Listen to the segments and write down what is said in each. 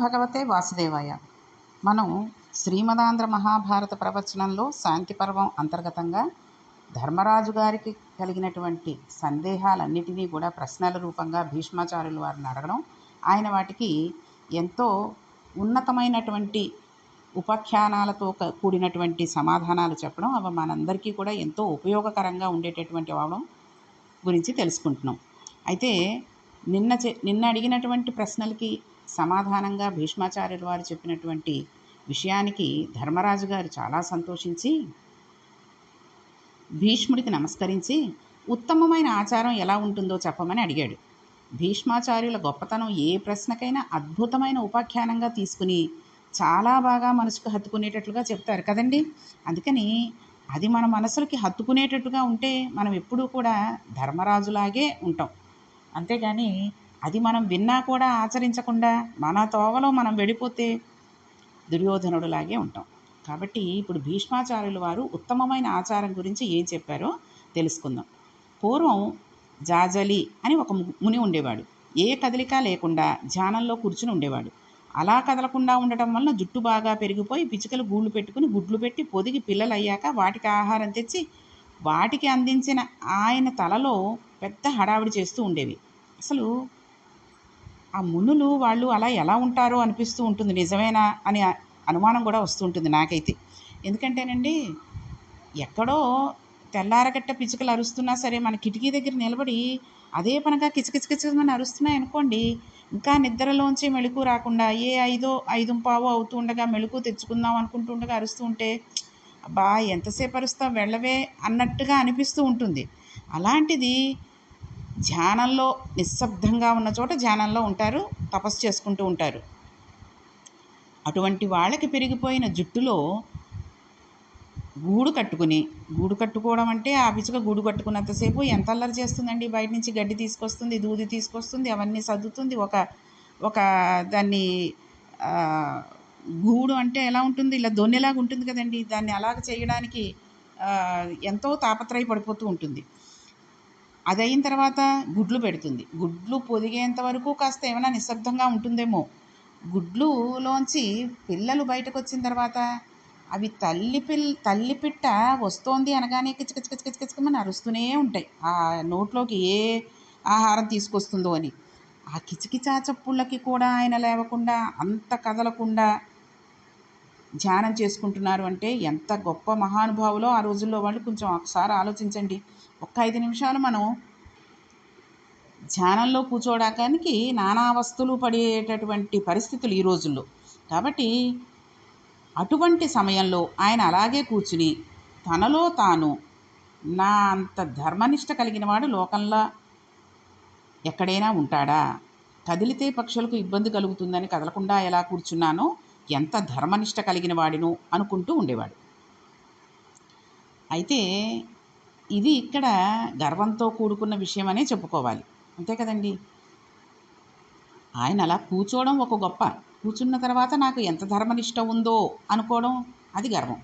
భగవతే వాసుదేవాయ. మనం శ్రీమదాంధ్ర మహాభారత ప్రవచనంలో శాంతి పర్వం అంతర్గతంగా ధర్మరాజు గారికి కలిగినటువంటి సందేహాలన్నిటినీ కూడా ప్రశ్నల రూపంగా భీష్మాచార్యులు వారిని అడగడం ఆయన వాటికి ఎంతో ఉన్నతమైనటువంటి ఉపాఖ్యానాలతో కూడినటువంటి సమాధానాలు చెప్పడం అవి మనందరికీ కూడా ఎంతో ఉపయోగకరంగా ఉండేటటువంటి అవడం గురించి తెలుసుకుంటున్నాం. అయితే నిన్న చె నిన్న అడిగినటువంటి ప్రశ్నలకి సమాధానంగా భీష్మాచార్యుల వారు చెప్పినటువంటి విషయానికి ధర్మరాజు గారు చాలా సంతోషించి భీష్ముడికి నమస్కరించి ఉత్తమమైన ఆచారం ఎలా ఉంటుందో చెప్పమని అడిగాడు. భీష్మాచార్యుల గొప్పతనం ఏ ప్రశ్నకైనా అద్భుతమైన ఉపాఖ్యానంగా తీసుకుని చాలా బాగా మనసుకు హత్తుకునేటట్లుగా చెప్తారు కదండి. అందుకని అది మన మనసులకి హత్తుకునేటట్టుగా ఉంటే మనం ఎప్పుడూ కూడా ధర్మరాజులాగే ఉంటాం. అంతేగాని అది మనం విన్నా కూడా ఆచరించకుండా మన తోవలో మనం వెళ్ళిపోతే దుర్యోధనుడులాగే ఉంటాం. కాబట్టి ఇప్పుడు భీష్మాచార్యుల వారు ఉత్తమమైన ఆచారం గురించి ఏం చెప్పారో తెలుసుకుందాం. పూర్వం జాజలి అని ఒక ముని ఉండేవాడు. ఏ కదలిక లేకుండా ధ్యానంలో కూర్చుని ఉండేవాడు. అలా కదలకుండా ఉండటం వలన జుట్టు బాగా పెరిగిపోయి పిచ్చుకలు గూళ్ళు పెట్టుకుని గుడ్లు పెట్టి పొదిగి పిల్లలు అయ్యాక వాటికి ఆహారం తెచ్చి వాటికి అందించిన ఆయన తలలో పెద్ద హడావిడి చేస్తూ ఉండేవి. అసలు ఆ మునులు వాళ్ళు అలా ఎలా ఉంటారో అనిపిస్తూ ఉంటుంది. నిజమేనా అని అనుమానం కూడా వస్తూ ఉంటుంది నాకైతే. ఎందుకంటేనండి ఎక్కడో తెల్లారగట్ట పిచ్చుకలు అరుస్తున్నా సరే మన కిటికీ దగ్గర నిలబడి అదే పనగా కిచకిచకిచమని అరుస్తున్నాయి అనుకోండి ఇంకా నిద్రలోంచి మెళుకు రాకుండా ఏ ఐదో ఐదు పావు అవుతూ ఉండగా మెళుకు తెచ్చుకుందాం అనుకుంటూ ఉండగా అరుస్తూ ఉంటే అబ్బా ఎంతసేపు అరుస్తాం వెళ్ళవే అన్నట్టుగా అనిపిస్తూ ఉంటుంది. అలాంటిది ధ్యానంలో నిశ్శబ్దంగా ఉన్న చోట ధ్యానంలో ఉంటారు తపస్సు చేసుకుంటూ ఉంటారు. అటువంటి వాళ్ళకి పెరిగిపోయిన జుట్టులో గూడు కట్టుకుని గూడు కట్టుకోవడం అంటే ఆ పిచ్చుక గూడు కట్టుకున్నంతసేపు ఎంత అల్లరి చేస్తుందండి? బయట నుంచి గడ్డి తీసుకొస్తుంది దూది తీసుకొస్తుంది అవన్నీ సర్దుతుంది. ఒక ఒక దాన్ని గూడు అంటే ఎలా ఉంటుంది? ఇలా దొన్నెలాగా ఉంటుంది కదండి. దాన్ని అలాగ చేయడానికి ఎంతో ఎంతో తాపత్రయపడిపోతూ ఉంటుంది. అది అయిన తర్వాత గుడ్లు పెడుతుంది గుడ్లు పొదిగేంత వరకు కాస్త ఏమైనా నిశ్శబ్దంగా ఉంటుందేమో గుడ్లులోంచి పిల్లలు బయటకు వచ్చిన తర్వాత అవి తల్లి పిల్ తల్లి పిట్ట వస్తోంది అనగానే కిచకిచకిచకిచకిచకమని అరుస్తూనే ఉంటాయి ఆ నోట్లోకి ఏ ఆహారం తీసుకొస్తుందో అని ఆ కిచకిచా చప్పుళ్ళకి కూడా ఆయన లేవకుండా అంత కదలకుండా ధ్యానం చేసుకుంటున్నారు అంటే ఎంత గొప్ప మహానుభావులో ఆ రోజుల్లో వాళ్ళు కొంచెం ఒకసారి ఆలోచించండి ఒక్క ఐదు నిమిషాలు మనం ధ్యానంలో కూర్చోడానికి నానా వస్తువులు పడేటటువంటి పరిస్థితులు ఈ రోజుల్లో. కాబట్టి అటువంటి సమయంలో ఆయన అలాగే కూర్చుని తనలో తాను నా అంత ధర్మనిష్ట కలిగిన వాడు లోకంలో ఎక్కడైనా ఉంటాడా? కదిలితే పక్షులకు ఇబ్బంది కలుగుతుందని కదలకుండా ఎలా కూర్చున్నానో ఎంత ధర్మనిష్ట కలిగిన వాడిను అనుకుంటూ ఉండేవాడు. అయితే ఇది ఇక్కడ గర్వంతో కూడుకున్న విషయమనే చెప్పుకోవాలి. అంతే కదండి? ఆయన అలా కూర్చోవడం ఒక గొప్ప. కూర్చున్న తర్వాత నాకు ఎంత ధర్మనిష్ట ఉందో అనుకోవడం అది గర్వం.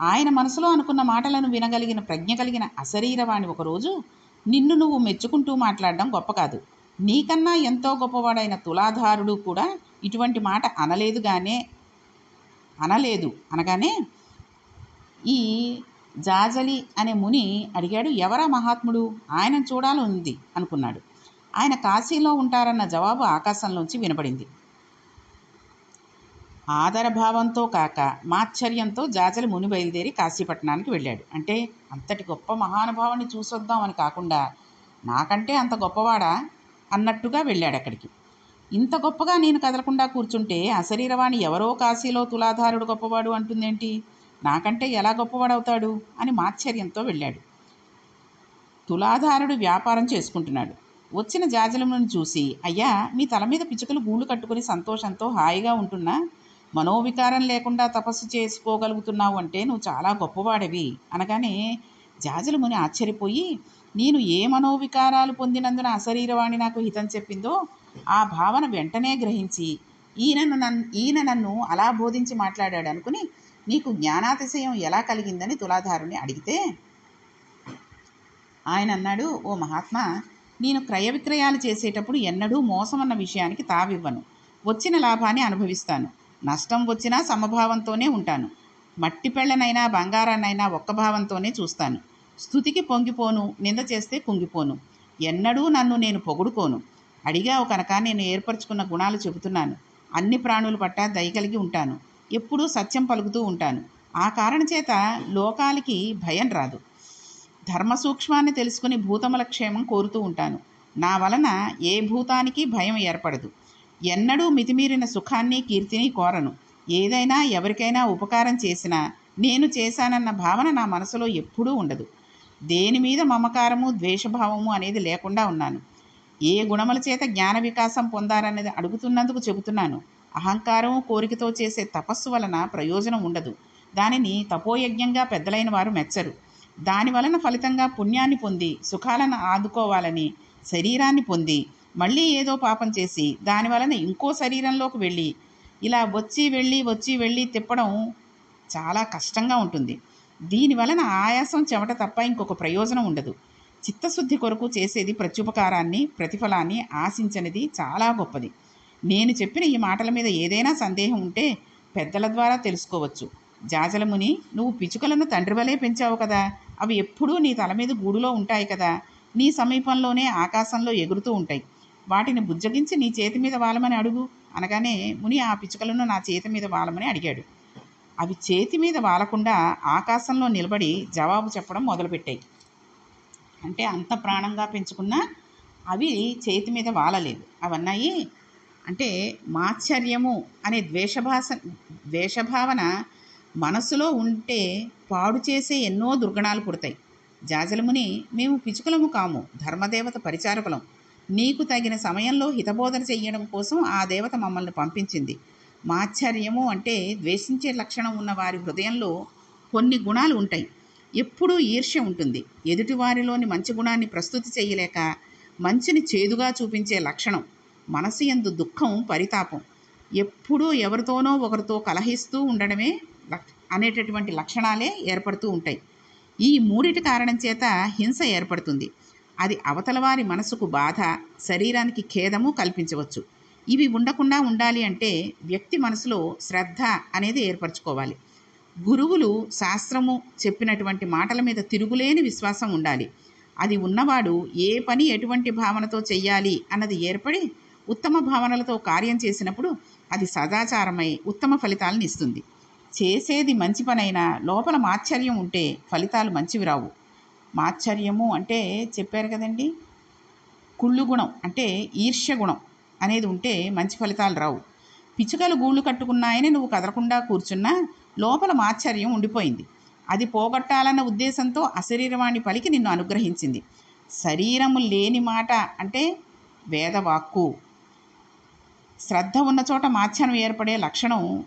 ఆయన మనసులో అనుకున్న మాటలను వినగలిగిన ప్రజ్ఞ కలిగిన అశరీరవాణి ఒకరోజు నిన్ను నువ్వు మెచ్చుకుంటూ మాట్లాడడం గొప్ప కాదు. నీకన్నా ఎంతో గొప్పవాడైన తులాధారుడు కూడా ఇటువంటి మాట అనలేదుగానే అనలేదు అనగానే ఈ జాజలి అనే ముని అడిగాడు ఎవరా మహాత్ముడు? ఆయన చూడాలని ఉంది అనుకున్నాడు. ఆయన కాశీలో ఉంటారన్న జవాబు ఆకాశంలోంచి వినపడింది. ఆదరభావంతో కాక మాశ్చర్యంతో జాజలి ముని బయలుదేరి కాశీపట్నానికి వెళ్ళాడు. అంటే అంతటి గొప్ప మహానుభావాన్ని చూసొద్దాం అని కాకుండా నాకంటే అంత గొప్పవాడా? అన్నట్టుగా వెళ్ళాడు అక్కడికి. ఇంత గొప్పగా నేను కదలకుండా కూర్చుంటే అశరీరవాణి ఎవరో కాశీలో తులాధారుడు గొప్పవాడు అంటుందేంటి? నాకంటే ఎలా గొప్పవాడవుతాడు? అని మాశ్చర్యంతో వెళ్ళాడు. తులాధారుడు వ్యాపారం చేసుకుంటున్నాడు. వచ్చిన జాజలమును చూసి అయ్యా మీ తల మీద పిచ్చుకలు గూళ్ళు కట్టుకుని సంతోషంతో హాయిగా ఉంటున్నా? మనోవికారం లేకుండా తపస్సు చేసుకోగలుగుతున్నావు అంటే నువ్వు చాలా గొప్పవాడివి. అనగానే జాజలముని ఆశ్చర్యపోయి నేను ఏ మనోవికారాలు పొందినందున అశరీరవాణి నాకు హితం చెప్పిందో ఆ భావన వెంటనే గ్రహించి ఈయనను నన్ను ఈయన నన్ను అలా బోధించి మాట్లాడాడు అనుకుని నీకు జ్ఞానాతిశయం ఎలా కలిగిందని తులాధారుని అడిగితే ఆయన అన్నాడు ఓ మహాత్మా నేను క్రయ విక్రయాలు చేసేటప్పుడు ఎన్నడూ మోసం అన్న విషయానికి తావివ్వను. వచ్చిన లాభాన్ని అనుభవిస్తాను. నష్టం వచ్చినా సమభావంతోనే ఉంటాను. మట్టి పెళ్ళనైనా బంగారాన్నైనా ఒక్క భావంతోనే చూస్తాను. స్థుతికి పొంగిపోను నింద చేస్తే కుంగిపోను ఎన్నడూ నన్ను నేను పొగుడుకోను. అడిగావు కనుక నేను ఏర్పరచుకున్న గుణాలు చెబుతున్నాను. అన్ని ప్రాణులు పట్ల దయ కలిగి ఉంటాను. ఎప్పుడూ సత్యం పలుకుతూ ఉంటాను. ఆ కారణ చేత లోకాలకి భయం రాదు. ధర్మ సూక్ష్మాన్ని తెలుసుకుని భూతముల క్షేమం కోరుతూ ఉంటాను. నా వలన ఏ భూతానికి భయం ఏర్పడదు. ఎన్నడూ మితిమీరిన సుఖాన్ని కీర్తిని కోరను. ఏదైనా ఎవరికైనా ఉపకారం చేసినా నేను చేశానన్న భావన నా మనసులో ఎప్పుడూ ఉండదు. దేని మీద మమకారము ద్వేషభావము అనేది లేకుండా ఉన్నాను. ఏ గుణముల చేత జ్ఞాన వికాసం పొందారనేది అడుగుతున్నందుకు చెబుతున్నాను. అహంకారం కోరికతో చేసే తపస్సు వలన ప్రయోజనం ఉండదు. దానిని తపోయజ్ఞంగా పెద్దలైన వారు మెచ్చరు. దాని వలన ఫలితంగా పుణ్యాన్ని పొంది సుఖాలను ఆదుకోవాలని శరీరాన్ని పొంది మళ్ళీ ఏదో పాపం చేసి దాని వలన ఇంకో శరీరంలోకి వెళ్ళి ఇలా వచ్చి వెళ్ళి వచ్చి వెళ్ళి తిప్పడం చాలా కష్టంగా ఉంటుంది. దీని వలన ఆయాసం చెమట తప్ప ఇంకొక ప్రయోజనం ఉండదు. చిత్తశుద్ధి కొరకు చేసేది ప్రత్యుపకారాన్ని ప్రతిఫలాన్ని ఆశించనిది చాలా గొప్పది. నేను చెప్పిన ఈ మాటల మీద ఏదైనా సందేహం ఉంటే పెద్దల ద్వారా తెలుసుకోవచ్చు. జాజలముని నువ్వు పిచుకలను తండ్రి వలే పెంచావు కదా. అవి ఎప్పుడూ నీ తల మీద గూడులో ఉంటాయి కదా. నీ సమీపంలోనే ఆకాశంలో ఎగురుతూ ఉంటాయి. వాటిని బుజ్జగించి నీ చేతి మీద వాలమని అడుగు. అనగానే ముని ఆ పిచుకలను నా చేతి మీద వాలమని అడిగాడు. అవి చేతి మీద వాలకుండా ఆకాశంలో నిలబడి జవాబు చెప్పడం మొదలుపెట్టాయి. అంటే అంత ప్రాణంగా పెంచుకున్నా అవి చేతి మీద వాలలేదు. అవన్నాయి అంటే మాత్సర్యము అనే ద్వేషభాష ద్వేషభావన మనసులో ఉంటే పాడు చేసే ఎన్నో దుర్గణాలు పుడతాయి. జాజలముని మేము పిచుకలము కాము ధర్మదేవత పరిచారకులం. నీకు తగిన సమయంలో హితబోధన చెయ్యడం కోసం ఆ దేవత మమ్మల్ని పంపించింది. మాత్సర్యము అంటే ద్వేషించే లక్షణం ఉన్న వారి హృదయంలో కొన్ని గుణాలు ఉంటాయి. ఎప్పుడూ ఈర్ష్య ఉంటుంది. ఎదుటివారిలోని మంచి గుణాన్ని ప్రస్తుతి చేయలేక మంచిని చేదుగా చూపించే లక్షణం. మనసు ఎందు దుఃఖం పరితాపం. ఎప్పుడూ ఎవరితోనో ఒకరితో కలహిస్తూ ఉండడమే లక్- అనేటటువంటి లక్షణాలే ఏర్పడుతూ ఉంటాయి. ఈ మూడిటి కారణం చేత హింస ఏర్పడుతుంది. అది అవతల వారి మనసుకు బాధ శరీరానికి ఖేదము కల్పించవచ్చు. ఇవి ఉండకుండా ఉండాలి అంటే వ్యక్తి మనసులో శ్రద్ధ అనేది ఏర్పరచుకోవాలి. గురువులు శాస్త్రము చెప్పినటువంటి మాటల మీద తిరుగులేని విశ్వాసం ఉండాలి. అది ఉన్నవాడు ఏ పని ఎటువంటి భావనతో చెయ్యాలి అన్నది ఏర్పడి ఉత్తమ భావనలతో కార్యం చేసినప్పుడు అది సదాచారమై ఉత్తమ ఫలితాలను ఇస్తుంది. చేసేది మంచి పనైనా లోపల మాత్సర్యం ఉంటే ఫలితాలు మంచివి రావు. మాత్సర్యము అంటే చెప్పారు కదండి? కుళ్ళు గుణం అంటే ఈర్ష్య గుణం అనేది ఉంటే మంచి ఫలితాలు రావు. పిచ్చుకలు గూళ్ళు కట్టుకున్నాయని నువ్వు కదలకుండా కూర్చున్నా లోపల మాత్సర్యం ఉండిపోయింది. అది పోగొట్టాలన్న ఉద్దేశంతో అశరీరవాణి పలికి నిన్ను అనుగ్రహించింది. శరీరము లేని మాట అంటే వేదవాక్కు. శ్రద్ధ ఉన్న చోట మాధ్యాహ్నం ఏర్పడే లక్షణం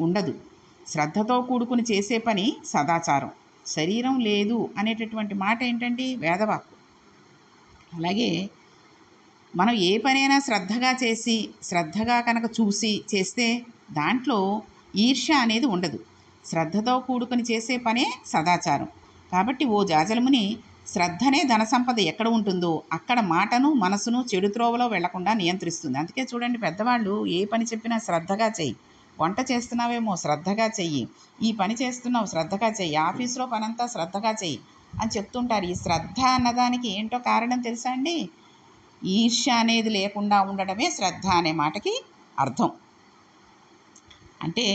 ఉండదు. శ్రద్ధతో కూడుకుని చేసే పని సదాచారం. శరీరం లేదు అనేటటువంటి మాట ఏంటండి? వేదవాక్కు. అలాగే మనం ఏ పనైనా శ్రద్ధగా చేసి శ్రద్ధగా కనుక చూసి చేస్తే దాంట్లో ఈర్ష్య అనేది ఉండదు. శ్రద్ధతో కూడుకుని చేసే పనే సదాచారం. కాబట్టి ఓ జాజలముని శ్రద్ధనే ధన సంపద ఎక్కడ ఉంటుందో అక్కడ మాటను మనసును చెడు త్రోవలో వెళ్ళకుండా నియంత్రిస్తుంది. అందుకే చూడండి పెద్దవాళ్ళు ఏ పని చెప్పినా శ్రద్ధగా చెయ్యి. వంట చేస్తున్నావేమో శ్రద్ధగా చెయ్యి. ఈ పని చేస్తున్నావు శ్రద్ధగా చెయ్యి. ఆఫీస్లో పనంతా శ్రద్ధగా చెయ్యి అని చెప్తుంటారు. ఈ శ్రద్ధ అన్నదానికి ఏంటో కారణం తెలుసా అండి? ఈర్ష్య అనేది లేకుండా ఉండడమే శ్రద్ధ అనే మాటకి అర్థం. అంటే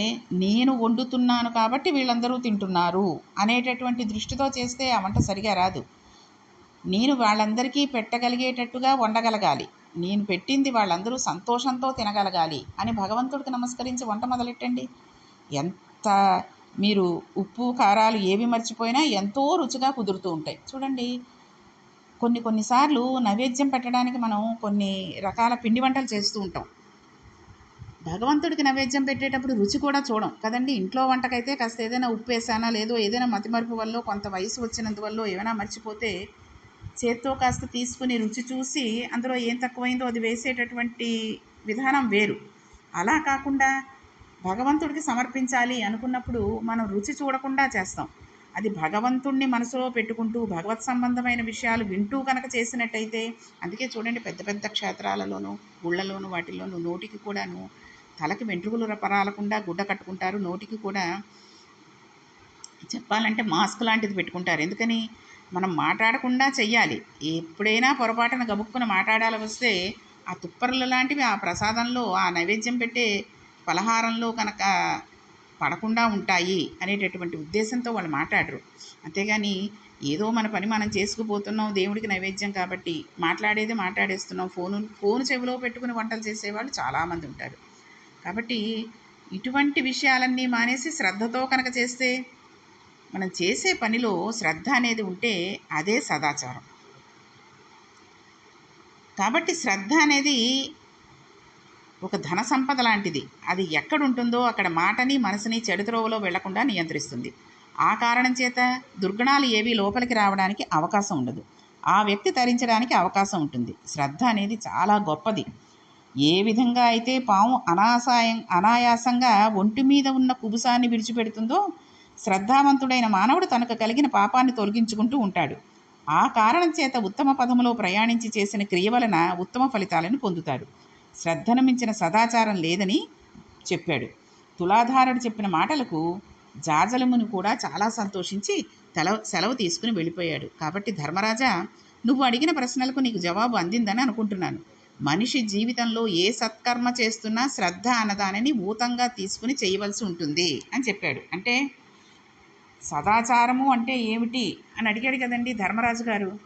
నేను వండుతున్నాను కాబట్టి వీళ్ళందరూ తింటున్నారు అనేటటువంటి దృష్టితో చేస్తే ఆ వంట సరిగా రాదు. నేను వాళ్ళందరికీ పెట్టగలిగేటట్టుగా వండగలగాలి. నేను పెట్టింది వాళ్ళందరూ సంతోషంతో తినగలగాలి అని భగవంతుడికి నమస్కరించి వంట మొదలెట్టండి. ఎంత మీరు ఉప్పు కారాలు ఏవి మర్చిపోయినా ఎంతో రుచిగా కుదురుతూ ఉంటాయి. చూడండి కొన్ని కొన్నిసార్లు నైవేద్యం పెట్టడానికి మనం కొన్ని రకాల పిండి వంటలు చేస్తూ ఉంటాం. భగవంతుడికి నైవేద్యం పెట్టేటప్పుడు రుచి కూడా చూడం. కదండి ఇంట్లో వంటకైతే కాస్త ఏదైనా ఉప్పు వేసానా లేదో ఏదైనా మతిమరుపు వల్ల కొంత వయసు వచ్చినందువల్ల ఏమైనా మర్చిపోతే చేత్తో కాస్త తీసుకుని రుచి చూసి అందులో ఏం తక్కువైందో అది వేసేటటువంటి విధానం వేరు. అలా కాకుండా భగవంతుడికి సమర్పించాలి అనుకున్నప్పుడు మనం రుచి చూడకుండా చేస్తాం. అది భగవంతుణ్ణి మనసులో పెట్టుకుంటూ భగవత్ సంబంధమైన విషయాలు వింటూ కనుక చేసినట్టయితే అందుకే చూడండి పెద్ద పెద్ద క్షేత్రాలలోనూ గుళ్ళలోనూ వాటిల్లోనూ నోటికి కూడాను తలకి వెంట్రుకలు రపరాలకుండా గుడ్డ కట్టుకుంటారు. నోటికి కూడా చెప్పాలంటే మాస్క్ లాంటిది పెట్టుకుంటారు. ఎందుకని? మనం మాట్లాడకుండా చెయ్యాలి. ఎప్పుడైనా పొరపాటున గబుక్కున మాట్లాడాలి వస్తే ఆ తుప్పర్ల లాంటివి ఆ ప్రసాదంలో ఆ నైవేద్యం పెట్టే పలహారంలో కనుక పడకుండా ఉంటాయి అనేటటువంటి ఉద్దేశంతో వాళ్ళు మాట్లాడరు. అంతేగాని ఏదో మన పని మనం చేసుకుపోతున్నాం దేవుడికి నైవేద్యం కాబట్టి మాట్లాడేది మాట్లాడేస్తున్నాం ఫోను ఫోన్ చెవిలో పెట్టుకుని వంటలు చేసేవాళ్ళు చాలామంది ఉంటారు. కాబట్టి ఇటువంటి విషయాలన్నీ మానేసి శ్రద్ధతో కనుక చేస్తే మనం చేసే పనిలో శ్రద్ధ అనేది ఉంటే అదే సదాచారం. కాబట్టి శ్రద్ధ అనేది ఒక ధన సంపద లాంటిది. అది ఎక్కడ ఉంటుందో అక్కడ మాటని మనసుని చెడుద్రోవలో వెళ్ళకుండా నియంత్రిస్తుంది. ఆ కారణం చేత దుర్గుణాలు ఏవి లోపలికి రావడానికి అవకాశం ఉండదు. ఆ వ్యక్తి తరించడానికి అవకాశం ఉంటుంది. శ్రద్ధ అనేది చాలా గొప్పది. ఏ విధంగా అయితే పాము అనాసాయం అనాయాసంగా ఒంటి మీద ఉన్న కుబుసాన్ని విడిచిపెడుతుందో శ్రద్ధావంతుడైన మానవుడు తనకు కలిగిన పాపాన్ని తొలగించుకుంటూ ఉంటాడు. ఆ కారణం చేత ఉత్తమ పదములో ప్రయాణించి చేసిన క్రియ వలన ఉత్తమ ఫలితాలను పొందుతాడు. శ్రద్ధను మించిన సదాచారం లేదని చెప్పాడు. తులాధారుడు చెప్పిన మాటలకు జాజలముని కూడా చాలా సంతోషించి తల సెలవు తీసుకుని వెళ్ళిపోయాడు. కాబట్టి ధర్మరాజా నువ్వు అడిగిన ప్రశ్నలకు నీకు జవాబు అందిందని అనుకుంటున్నాను. మనిషి జీవితంలో ఏ సత్కర్మ చేస్తున్నా శ్రద్ధ అన్నదానిని ఊతంగా తీసుకుని చేయవలసి ఉంటుంది అని చెప్పాడు. అంటే సదాచారము అంటే ఏమిటి? అని అడిగాడు కదండి ధర్మరాజు గారు.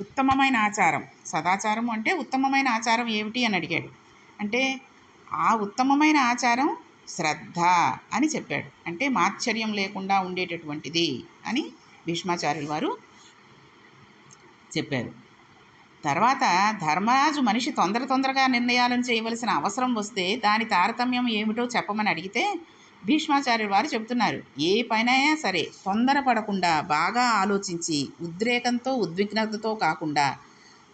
ఉత్తమమైన ఆచారం. సదాచారము అంటే ఉత్తమమైన ఆచారం ఏమిటి? అని అడిగాడు. అంటే ఆ ఉత్తమమైన ఆచారం శ్రద్ధ అని చెప్పాడు. అంటే మాత్సర్యం లేకుండా ఉండేటటువంటిది అని భీష్మాచార్యులు వారు చెప్పారు. తర్వాత ధర్మరాజు మనిషి తొందర తొందరగా నిర్ణయాలను చేయవలసిన అవసరం వస్తే దాని తారతమ్యం ఏమిటో చెప్పమని అడిగితే భీష్మాచార్యుల వారు చెబుతున్నారు. ఏ పనైనా సరే తొందరపడకుండా బాగా ఆలోచించి ఉద్రేకంతో ఉద్విగ్నతతో కాకుండా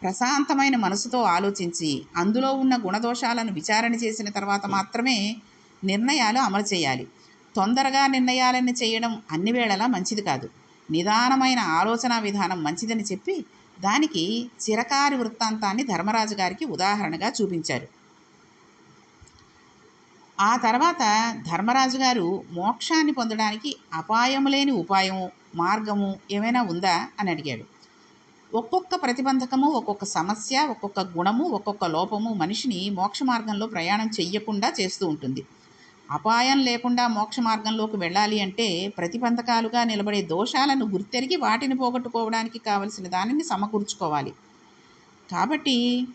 ప్రశాంతమైన మనసుతో ఆలోచించి అందులో ఉన్న గుణదోషాలను విచారణ చేసిన తర్వాత మాత్రమే నిర్ణయాలు అమలు చేయాలి. తొందరగా నిర్ణయాలను చేయడం అన్ని వేళలా మంచిది కాదు. నిదానమైన ఆలోచన విధానం మంచిదని చెప్పి దానికి చిరకారి వృత్తాంతాన్ని ధర్మరాజు గారికి ఉదాహరణగా చూపించారు. ఆ తర్వాత ధర్మరాజు గారు మోక్షాన్ని పొందడానికి అపాయము లేని ఉపాయము మార్గము ఏమైనా ఉందా అని అడిగాడు. ఒక్కొక్క ప్రతిబంధకము ఒక్కొక్క సమస్య ఒక్కొక్క గుణము ఒక్కొక్క లోపము మనిషిని మోక్ష మార్గంలో ప్రయాణం చెయ్యకుండా చేస్తూ ఉంటుంది. అపాయం లేకుండా మోక్ష మార్గంలోకి వెళ్ళాలి అంటే ప్రతిబంధకాలుగా నిలబడే దోషాలను గుర్తెరిగి వాటిని పోగొట్టుకోవడానికి కావలసిన దానిని సమకూర్చుకోవాలి. కాబట్టి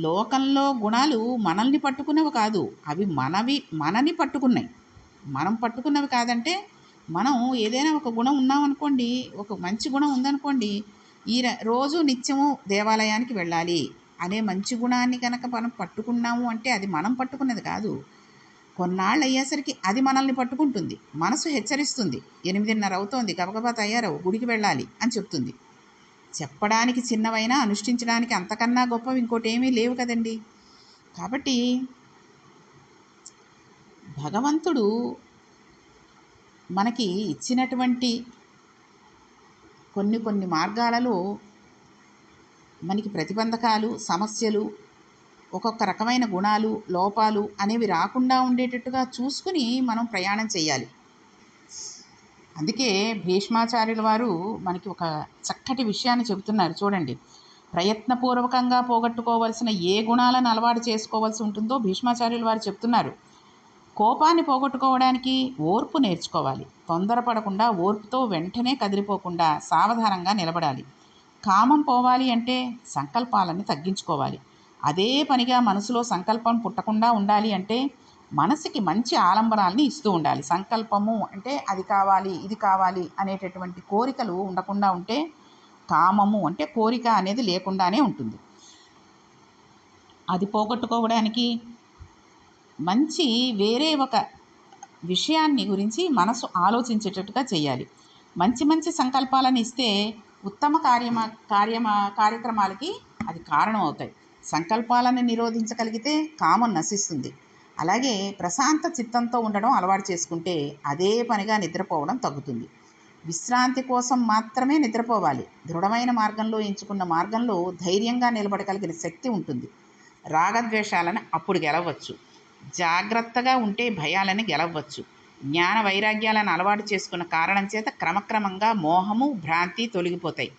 లోకంలో గుణాలు మనల్ని పట్టుకున్నవి కాదు. అవి మనవి మనని పట్టుకున్నాయి. మనం పట్టుకున్నవి కాదంటే మనం ఏదైనా ఒక గుణం ఉన్నామనుకోండి ఒక మంచి గుణం ఉందనుకోండి ఈ రోజు నిత్యము దేవాలయానికి వెళ్ళాలి అనే మంచి గుణాన్ని కనుక మనం పట్టుకున్నాము అంటే అది మనం పట్టుకున్నది కాదు. కొన్నాళ్ళు అయ్యేసరికి అది మనల్ని పట్టుకుంటుంది. మనసు హెచ్చరిస్తుంది. ఎనిమిదిన్నర అవుతోంది గబగబా తయారవు గుడికి వెళ్ళాలి అని చెప్తుంది. చెప్పడానికి చిన్నవైనా అనుష్ఠించడానికి అంతకన్నా గొప్పవి ఇంకోటి ఏమీ లేవు కదండి. కాబట్టి భగవంతుడు మనకి ఇచ్చినటువంటి కొన్ని కొన్ని మార్గాలలో మనకి ప్రతిబంధకాలు సమస్యలు ఒక్కొక్క రకమైన గుణాలు లోపాలు అనేవి రాకుండా ఉండేటట్టుగా చూసుకుని మనం ప్రయాణం చేయాలి. అందుకే భీష్మాచార్యుల వారు మనకి ఒక చక్కటి విషయాన్ని చెబుతున్నారు. చూడండి. ప్రయత్నపూర్వకంగా పోగొట్టుకోవలసిన ఏ గుణాలను అలవాటు చేసుకోవాల్సి ఉంటుందో భీష్మాచార్యులు వారు చెప్తున్నారు. కోపాన్ని పోగొట్టుకోవడానికి ఓర్పు నేర్చుకోవాలి. తొందరపడకుండా ఓర్పుతో వెంటనే కదిలిపోకుండా సావధానంగా నిలబడాలి. కామం పోవాలి అంటే సంకల్పాలని తగ్గించుకోవాలి. అదే పనిగా మనసులో సంకల్పం పుట్టకుండా ఉండాలి అంటే మనసుకి మంచి ఆలంబనాల్ని ఇస్తూ ఉండాలి. సంకల్పము అంటే అది కావాలి ఇది కావాలి అనేటటువంటి కోరికలు ఉండకుండా ఉంటే కామము అంటే కోరిక అనేది లేకుండానే ఉంటుంది. అది పోగొట్టుకోవడానికి మంచి వేరే ఒక విషయాన్ని గురించి మనసు ఆలోచించేటట్టుగా చేయాలి. మంచి మంచి సంకల్పాలను ఇస్తే ఉత్తమ కార్యమ కార్యమ కార్యక్రమాలకి అది కారణం అవుతాయి. సంకల్పాలను నిరోధించగలిగితే కామం నశిస్తుంది. అలాగే ప్రశాంత చిత్తంతో ఉండడం అలవాటు చేసుకుంటే అదే పనిగా నిద్రపోవడం తగ్గుతుంది. విశ్రాంతి కోసం మాత్రమే నిద్రపోవాలి. దృఢమైన మార్గంలో ఎంచుకున్న మార్గంలో ధైర్యంగా నిలబడగలిగిన శక్తి ఉంటుంది. రాగద్వేషాలను అప్పుడు గెలవచ్చు. జాగ్రత్తగా ఉంటే భయాలను గెలవచ్చు. జ్ఞాన వైరాగ్యాలను అలవాటు చేసుకున్న కారణం చేత క్రమక్రమంగా మోహము భ్రాంతి తొలగిపోతాయి.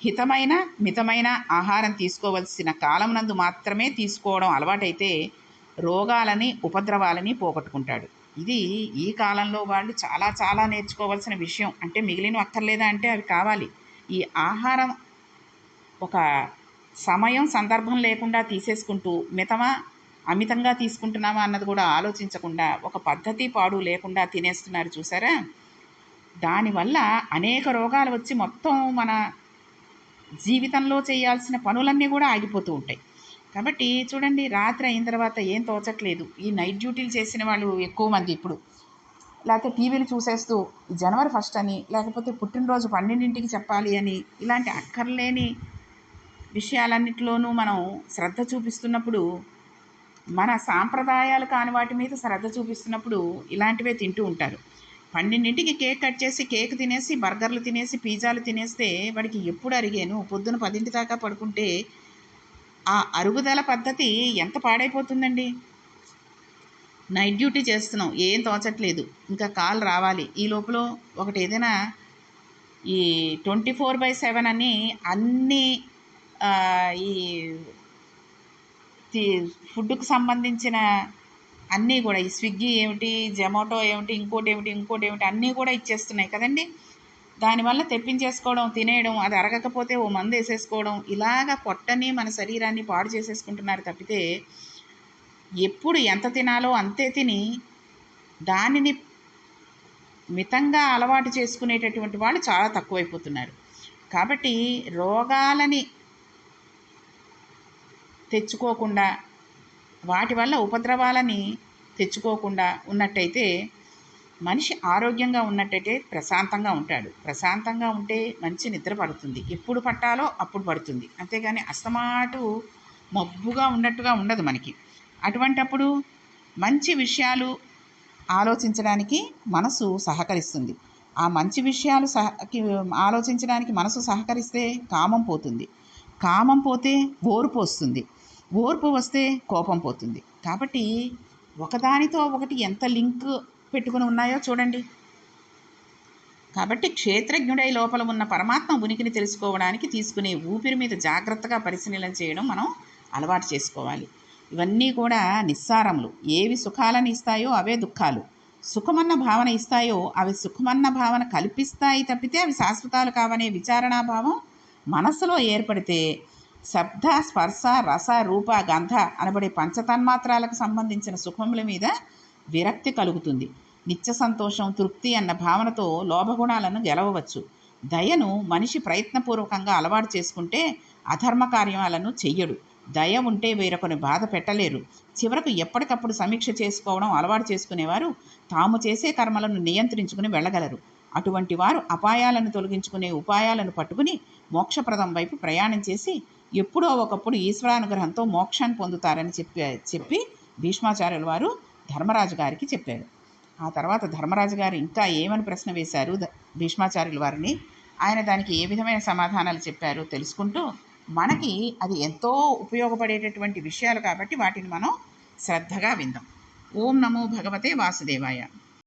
హితమైన మితమైన ఆహారం తీసుకోవలసిన కాలం నందు మాత్రమే తీసుకోవడం అలవాటైతే రోగాలని ఉపద్రవాలని పోగొట్టుకుంటాడు. ఇది ఈ కాలంలో వాళ్ళు చాలా చాలా నేర్చుకోవాల్సిన విషయం. అంటే మిగిలిన అక్కర్లేదా అంటే అవి కావాలి. ఈ ఆహారం ఒక సమయం సందర్భం లేకుండా తీసేసుకుంటూ మితమా అమితంగా తీసుకుంటున్నామా అన్నది కూడా ఆలోచించకుండా ఒక పద్ధతి పాడు లేకుండా తినేస్తున్నారు చూసారా? దానివల్ల అనేక రోగాలు వచ్చి మొత్తం మన జీవితంలో చేయాల్సిన పనులన్నీ కూడా ఆగిపోతూ ఉంటాయి. కాబట్టి చూడండి రాత్రి అయిన తర్వాత ఏం తోచట్లేదు. ఈ నైట్ డ్యూటీలు చేసిన వాళ్ళు ఎక్కువ మంది ఇప్పుడు. లేకపోతే టీవీలు చూసేస్తూ జనవరి ఫస్ట్ అని లేకపోతే పుట్టినరోజు పన్నెండింటికి చెప్పాలి అని ఇలాంటి అక్కర్లేని విషయాలన్నిటిలోనూ మనం శ్రద్ధ చూపిస్తున్నప్పుడు మన సాంప్రదాయాలు కాని వాటి మీద శ్రద్ధ చూపిస్తున్నప్పుడు ఇలాంటివే తింటూ ఉంటారు. పన్నెండింటికి కేక్ కట్ చేసి కేక్ తినేసి బర్గర్లు తినేసి పిజ్జాలు తినేస్తే వాడికి ఎప్పుడు అరిగాను? పొద్దున పదింటి దాకా పడుకుంటే ఆ అరుగుదల పద్ధతి ఎంత పాడైపోతుందండి? నైట్ డ్యూటీ చేస్తున్నాం. ఏం తోచట్లేదు. ఇంకా కాల్ రావాలి. ఈ లోపల ఒకటి ఏదైనా ఈ ట్వంటీ ఫోర్ బై సెవెన్ అని అన్ని ఈ ఫుడ్కు సంబంధించిన అన్నీ కూడా ఈ స్విగ్గీ ఏమిటి జొమాటో ఏమిటి ఇంకోటి ఏమిటి ఇంకోటి ఏమిటి అన్నీ కూడా ఇచ్చేస్తున్నాయి కదండి? దానివల్ల తెప్పించేసుకోవడం తినేయడం అది అరగకపోతే ఓ మందు వేసేసుకోవడం ఇలాగ పొట్టని మన శరీరాన్ని పాడు చేసేసుకుంటున్నారు తప్పితే ఎప్పుడు ఎంత తినాలో అంతే తిని దానిని మితంగా అలవాటు చేసుకునేటటువంటి వాళ్ళు చాలా తక్కువైపోతున్నారు. కాబట్టి రోగాలని తెచ్చుకోకుండా వాటి వల్ల ఉపద్రవాలని తెచ్చుకోకుండా ఉన్నట్టయితే మనిషి ఆరోగ్యంగా ఉన్నట్టయితే ప్రశాంతంగా ఉంటాడు. ప్రశాంతంగా ఉంటే మంచి నిద్ర పడుతుంది. ఎప్పుడు పట్టాలో అప్పుడు పడుతుంది. అంతేగాని అస్తమాటు మబ్బుగా ఉన్నట్టుగా ఉండదు మనకి. అటువంటప్పుడు మంచి విషయాలు ఆలోచించడానికి మనసు సహకరిస్తుంది. ఆ మంచి విషయాలు సహ ఆలోచించడానికి మనసు సహకరిస్తే కామం పోతుంది. కామం పోతే ఓర్పు వస్తుంది. ఓర్పు వస్తే కోపం పోతుంది. కాబట్టి ఒకదానితో ఒకటి ఎంత లింక్ పెట్టుకుని ఉన్నాయో చూడండి. కాబట్టి క్షేత్రజ్ఞుడై లోపల ఉన్న పరమాత్మ ఉనికిని తెలుసుకోవడానికి తీసుకునే ఊపిరి మీద జాగ్రత్తగా పరిశీలన చేయడం మనం అలవాటు చేసుకోవాలి. ఇవన్నీ కూడా నిస్సారములు. ఏవి సుఖాలను ఇస్తాయో అవే దుఃఖాలు. సుఖమన్న భావన ఇస్తాయో అవి సుఖమన్న భావన కల్పిస్తాయి తప్పితే అవి శాశ్వతాలు కావనే విచారణా భావం మనస్సులో ఏర్పడితే శబ్ద స్పర్శ రస రూప గంధ అనబడే పంచతన్మాత్రాలకు సంబంధించిన సుఖముల మీద విరక్తి కలుగుతుంది. నిత్య సంతోషం తృప్తి అన్న భావనతో లోభగుణాలను గెలవవచ్చు. దయను మనిషి ప్రయత్నపూర్వకంగా అలవాటు చేసుకుంటే అధర్మ కార్యాలను చెయ్యడు. దయ ఉంటే వేరొకని బాధ పెట్టలేరు. చివరకు ఎప్పటికప్పుడు సమీక్ష చేసుకోవడం అలవాటు చేసుకునేవారు తాము చేసే కర్మలను నియంత్రించుకుని వెళ్ళగలరు. అటువంటి వారు అపాయాలను తొలగించుకునే ఉపాయాలను పట్టుకుని మోక్షప్రదం వైపు ప్రయాణం చేసి ఎప్పుడో ఒకప్పుడు ఈశ్వరానుగ్రహంతో మోక్షాన్ని పొందుతారని చెప్పి చెప్పి భీష్మాచార్యుల వారు ధర్మరాజు గారికి చెప్పారు ఆ తర్వాత ధర్మరాజు గారు ఇంకా ఏమని ప్రశ్న వేశారు? భీష్మాచార్యుల వారిని ఆయన దానికి ఏ విధమైన సమాధానాలు చెప్పారో తెలుసుకుంటూ మనకి అది ఎంతో ఉపయోగపడేటటువంటి విషయాలు కాబట్టి వాటిని మనం శ్రద్ధగా విందాం. ఓం నమో భగవతే వాసుదేవాయ.